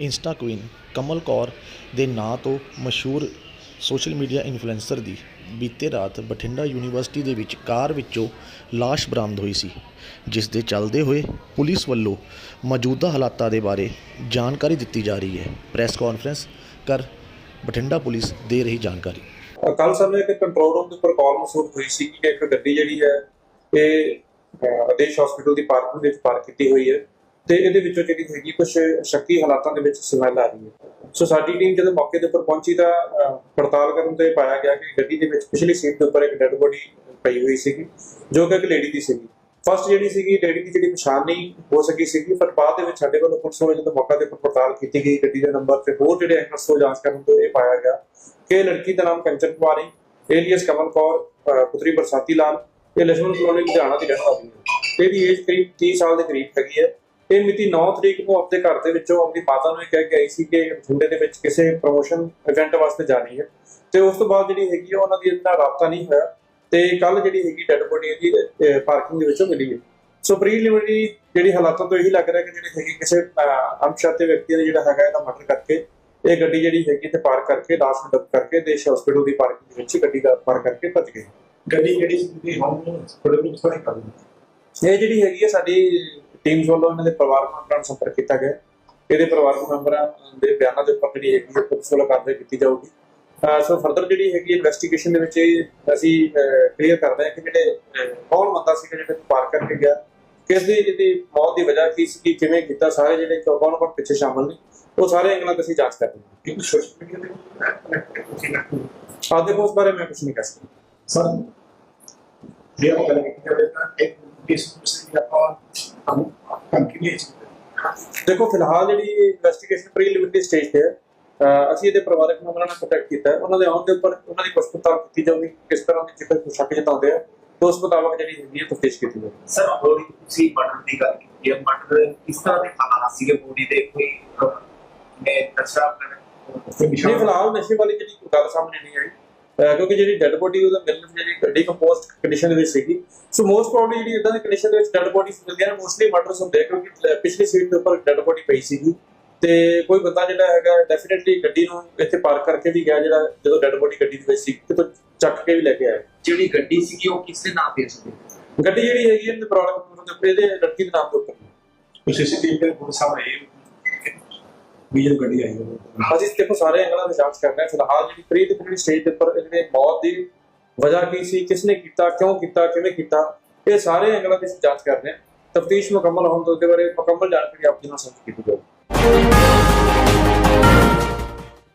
Insta Queen ਕਮਲ ਕੌਰ ਦੇ ਨਾਂ ਤੋਂ ਮਸ਼ਹੂਰ ਸੋਸ਼ਲ ਮੀਡੀਆ ਇਨਫਲੂਐਂਸਰ ਦੀ ਬੀਤੇ ਰਾਤ ਬਠਿੰਡਾ ਯੂਨੀਵਰਸਿਟੀ ਦੇ ਵਿੱਚ ਕਾਰ ਵਿੱਚੋਂ ਲਾਸ਼ ਬਰਾਮਦ ਹੋਈ ਸੀ, ਜਿਸ ਦੇ ਚੱਲਦੇ ਹੋਏ ਪੁਲਿਸ ਵੱਲੋਂ ਮੌਜੂਦਾ ਹਾਲਾਤਾਂ ਦੇ ਬਾਰੇ ਜਾਣਕਾਰੀ ਦਿੱਤੀ ਜਾ ਰਹੀ ਹੈ। ਪ੍ਰੈਸ ਕਾਨਫਰੰਸ ਕਰ ਬਠਿੰਡਾ ਪੁਲਿਸ ਦੇ ਰਹੀ ਜਾਣਕਾਰੀ। ਕੱਲ ਸਾਨੂੰ ਇੱਕ ਕੰਟਰੋਲ ਰੂਮ ਦੇ ਉੱਪਰ ਕਾਲ ਮਸੂਲ ਹੋਈ ਸੀ ਕਿ ਇੱਕ ਗੱਡੀ ਜਿਹੜੀ ਹੈ ਇਹ ਆਦੇਸ਼ ਹਸਪੀਟਲ ਦੀ ਪਾਰਕਿੰਗ ਵਿੱਚ ਪਾਰਕ ਕੀਤੀ ਹੋਈ ਹੈ। ਤੇ ਇਹਦੇ ਵਿੱਚੋਂ ਜਿਹੜੀ ਹੈਗੀ ਕੁਝ ਸ਼ੱਕੀ ਹਾਲਾਤਾਂ ਦੇ ਵਿੱਚ ਸਮੈਲ ਆ ਰਹੀ ਹੈ। ਸੋ ਸਾਡੀ ਟੀਮ ਜਦੋਂ ਮੌਕੇ ਦੇ ਉੱਪਰ ਪਹੁੰਚੀ ਤਾਂ ਪੜਤਾਲ ਕਰਨ ਤੇ ਪਾਇਆ ਗਿਆ ਕਿ ਗੱਡੀ ਦੇ ਵਿੱਚ ਪਿਛਲੀ ਸੀਟ ਦੇ ਉੱਪਰ ਇੱਕ ਡੈੱਡ ਬੋਡੀ ਪਈ ਹੋਈ ਸੀਗੀ, ਜੋ ਕਿ ਇੱਕ ਲੇਡੀ ਦੀ ਸੀਗੀ। ਫਸਟ ਜਿਹੜੀ ਸੀਗੀ ਡੈਡੀ ਦੀ ਜਿਹੜੀ ਪਛਾਣ ਨਹੀਂ ਹੋ ਸਕੀ ਸੀਗੀ ਪਰ ਬਾਅਦ ਦੇ ਵਿੱਚ ਸਾਡੇ ਕੋਲ ਪੁਲਿਸ ਵੱਲੋਂ ਜਦੋਂ ਮੌਕਾ ਤੇ ਪੜਤਾਲ ਕੀਤੀ ਗਈ, ਗੱਡੀ ਦੇ ਨੰਬਰ ਤੇ ਹੋਰ ਜਿਹੜੇ ਐਂਗਲਸ ਤੋਂ ਜਾਂਚ ਕਰਨ ਤੋਂ ਇਹ ਪਾਇਆ ਗਿਆ ਕਿ ਲੜਕੀ ਦਾ ਨਾਮ ਕੰਚਨ ਕੁਮਾਰੀ ਏਲੀਅਸ ਕਮਲ ਕੌਰ ਪੁੱਤਰੀ ਬਰਸਾਤੀ ਲਾਲ, ਇਹ ਲਸ਼ਮਣ ਕਲੋਨੀ ਲੁਧਿਆਣਾ ਦੀ ਰਹਿਣ ਵਾਲੀ ਹੈ। ਇਹਦੀ ਏਜ ਕਰੀਬ 30 ਸਾਲ ਦੇ ਕਰੀਬ ਹੈਗੀ ਹੈ। ਇਹ ਮਿਤੀ 9 ਤਰੀਕ ਨੂੰ ਆਪਣੇ ਘਰ ਦੇ ਵਿੱਚੋਂ ਆਪਣੀ ਮਾਤਾ ਨੂੰ ਇਹ ਕਹਿ ਕੇ ਆਈ ਸੀ ਕਿ ਬਠਿੰਡੇ ਦੇ ਵਿੱਚ ਕਿਸੇ ਪ੍ਰੋਮੋਸ਼ਨ ਇਵੈਂਟ ਵਾਸਤੇ ਜਾਣੀ ਹੈ। ਤੇ ਉਸ ਤੋਂ ਬਾਅਦ ਜਿਹੜੀ ਹੈਗੀ ਉਹਨਾਂ ਦੀ ਇੰਨਾ ਰਾਬਤਾ ਨਹੀਂ ਹੋਇਆ ਤੇ ਕੱਲ ਜਿਹੜੀ ਹੈਗੀ ਡੈੱਡ ਬੋਡੀ ਇਹਦੀ ਪਾਰਕਿੰਗ ਦੇ ਵਿੱਚੋਂ ਮਿਲੀ ਹੈ। ਸੋ ਪ੍ਰੀਲਿਮਿਨਰੀ ਜਿਹੜੀ ਹਾਲਾਤਾਂ ਤੋਂ ਇਹੀ ਲੱਗ ਰਿਹਾ ਕਿ ਜਿਹੜੀ ਹੈਗੀ ਕਿਸੇ ਅਣਪਛਾਤੇ ਵਿਅਕਤੀ ਨੇ ਜਿਹੜਾ ਹੈਗਾ ਇਹਦਾ ਮਰਡਰ ਕਰਕੇ ਇਹ ਗੱਡੀ ਜਿਹੜੀ ਹੈਗੀ ਤੇ ਪਾਰਕ ਕਰਕੇ ਲਾਸ਼ ਨੂੰ ਡੱਪ ਕਰਕੇ ਦੇਸ਼ ਹਸਪੀਟਲ ਦੀ ਪਾਰਕਿੰਗ ਦੇ ਵਿੱਚ ਗੱਡੀ ਦਾ ਪਾਰਕ ਕਰਕੇ ਭੱਜ ਗਏ। ਗੱਡੀ ਜਿਹੜੀ ਸੀ ਥੋੜੇ ਨੂੰ ਥੋੜੀ ਕਰ ਇਹ ਜਿਹੜੀ ਹੈਗੀ ਹੈ ਸਾਡੀ ਟੀਮਸ ਵੱਲੋਂ ਇਹਨਾਂ ਦੇ ਪਰਿਵਾਰਕ ਮੈਂਬਰਾਂ ਨਾਲ ਸੰਪਰਕ ਕੀਤਾ ਗਿਆ। ਇਹਦੇ ਪਰਿਵਾਰਕ ਮੈਂਬਰਾਂ ਦੇ ਬਿਆਨਾਂ ਦੇ ਉੱਪਰ ਜਿਹੜੀ ਹੈਗੀ ਵੱਲੋਂ ਕਾਰਵਾਈ ਕੀਤੀ ਜਾਊਗੀ। ਸੋ ਫਰਦਰ ਜਿਹੜੀ ਹੈਗੀ ਇਨਵੈਸਟੀਗੇਸ਼ਨ ਦੇ ਵਿੱਚ ਅਸੀਂ ਕਲੀਅਰ ਕਰਦੇ ਹਾਂ ਕਿ ਜਿਹੜੇ ਕੌਣ ਬੰਦਾ ਸੀ ਜਿਹੜਾ ਪਾਰਕ ਕਰਕੇ ਗਿਆ ਕਿਸ ਦੀ ਜਿਹਦੀ ਮੌਤ ਦੀ ਵਜ੍ਹਾ ਕੀ ਸੀ ਕਿਵੇਂ ਕੀਤਾ ਸਾਰੇ ਜਿਹੜੇ ਕੌਣ ਕੌਣ ਪਿੱਛੇ ਸ਼ਾਮਲ ਨੇ ਉਹ ਸਾਰੇ ਐਂਗਲਾਂ ਤੇ ਅਸੀਂ ਜਾਂਚ ਕਰ ਰਹੇ ਹਾਂ ਸੋਸ਼ਲ ਮੀਡੀਆ ਆਹ ਦੇਖੋ ਉਸ ਬਾਰੇ ਮੈਂ ਕੁਝ ਨਹੀਂ ਕਹਿ ਸਕਦਾ। ਸਰ ਜੇ ਉਹ ਗੱਲ ਕੀਤੀ ਜਾਵੇ ਤਾਂ ਇੱਕ ਦਾ ਆਪਾਂ ਕੰਟੀਨਿਊ ਦੇਖੋ ਫਿਲਹਾਲ ਜਿਹੜੀ ਇਨਵੈਸਟੀਗੇਸ਼ਨ ਪ੍ਰੀਲਿਮਿਨਰੀ ਸਟੇਜ ਤੇ ਹੈ ਅਸੀਂ ਇਹਦੇ ਪਰਿਵਾਰਕ ਮੈਂਬਰਾਂ ਨਾਲ ਕੰਟੈਕਟ ਕੀਤਾ ਹੈ। ਉਹਨਾਂ ਦੇ ਆਉਣ ਦੇ ਉੱਪਰ ਉਹਨਾਂ ਦੀ ਪੁੱਛ ਪੜਤਾਲ ਕੀਤੀ ਜਾਊਗੀ ਕਿਸ ਤਰ੍ਹਾਂ ਦੇ ਜੇਕਰ ਕੋਈ ਸ਼ੱਕ ਜਤਾਉਂਦੇ ਆ। ਤਾਂ ਉਸ ਮੁਤਾਬਕ ਜਿਹੜੀ ਹੈਗੀ ਹੈ ਤਫਤੀਸ਼ ਕੀਤੀ ਜਾਊਗੀ। ਸਰ ਬੋਡੀ ਤੁਸੀਂ ਮਟਰ ਦੀ ਗੱਲ ਕੀਤੀ ਹੈ ਮਟਰ ਕਿਸ ਤਰ੍ਹਾਂ ਦੇ ਹਾਲਾਤ ਸੀਗੇ ਬੋਡੀ ਦੇ ਕੋਈ ਨੇ ਨਸ਼ਾ ਨਹੀਂ ਫਿਲਹਾਲ ਨਸ਼ੇ ਵਾਲੀ ਜਿਹੜੀ ਗੱਲ ਸਾਹਮਣੇ ਨਹੀਂ ਆਈ। ਕਿਉਂਕਿ ਜਿਹੜੀ ਡੈੱਡ ਬੋਡੀ ਉਹਦਾ ਮਿਲਣ ਜਿਹੜੀ ਡੀਕੰਪੋਸਟ ਕੰਡੀਸ਼ਨ ਦੇ ਵਿੱਚ ਸੀਗੀ। ਸੋ ਮੋਸਟ ਪ੍ਰੋਬਬਲੀ ਜਿਹੜੀ ਇਦਾਂ ਦੀ ਕੰਡੀਸ਼ਨ ਦੇ ਵਿੱਚ ਡੈੱਡ ਬੋਡੀਜ਼ ਮਿਲਦੀਆਂ ਨੇ ਮੋਸਟਲੀ ਮਰਡਰਸ ਹੁੰਦੇ ਕਿਉਂਕਿ ਪਿਛਲੀ ਸੀਟ ਦੇ ਉੱਪਰ ਡੈੱਡ ਬੋਡੀ ਪਈ ਸੀਗੀ। ਤੇ ਕੋਈ ਬੰਦਾ ਜਿਹੜਾ ਹੈਗਾ ਡੈਫੀਨਿਟਲੀ ਗੱਡੀ ਨੂੰ ਇੱਥੇ ਪਾਰਕ ਕਰਕੇ ਵੀ ਗਿਆ ਜਿਹੜਾ ਜਦੋਂ ਡੈੱਡ ਬੋਡੀ ਗੱਡੀ ਦੇ ਵਿੱਚ ਸੀ ਕਿਤੋਂ ਚੱਕ ਕੇ ਵੀ ਲੈ ਕੇ ਆਇਆ। ਜਿਹੜੀ ਗੱਡੀ ਸੀਗੀ ਉਹ ਕਿਸ ਦੇ ਨਾਂ ਤੇ ਸੀ ਗੱਡੀ ਜਿਹੜੀ ਹੈਗੀ ਇਹਦੇ ਪ੍ਰੋਬਲਮ ਦੇ ਉੱਪਰ ਇਹਦੇ ਲੜਕੀ ਦੇ ਨਾਮ ਦੇ ਉੱਪਰ। ਸੀਸੀਟੀਵੀ ਬਹੁਤ ਸਾਹਮਣੇ ਵੀ ਗੱਡੀ ਆਈ ਉਹ ਅਸੀਂ ਦੇਖੋ, ਸਾਰੇ ਐਂਗਲਾਂ ਦੀ ਜਾਂਚ ਕਰ ਰਹੇ ਹਾਂ। ਫਿਲਹਾਲ ਜਿਹੜੀ ਪ੍ਰੀ ਡਿਫਿਨਿਟੀ ਸਟੇਜ ਦੇ ਉੱਪਰ ਜਿਹੜੇ ਮੌਤ ਦੀ ਵਜ੍ਹਾ ਕੀ ਸੀ ਕਿਸ ਨੇ ਕੀਤਾ, ਕਿਉਂ ਕੀਤਾ, ਕਿਵੇਂ ਕੀਤਾ, ਇਹ ਸਾਰੇ ਐਂਗਲਾਂ ਦੀ ਅਸੀਂ ਜਾਂਚ ਕਰ ਰਹੇ ਹਾਂ। ਤਫਤੀਸ਼ ਮੁਕੰਮਲ ਹੋਣ ਤੋਂ ਉਹਦੇ ਬਾਰੇ ਮੁਕੰਮਲ ਜਾਣਕਾਰੀ ਆਪ ਜੀ ਨਾਲ ਸਾਂਝੀ ਕੀਤੀ ਜਾਊਗੀ।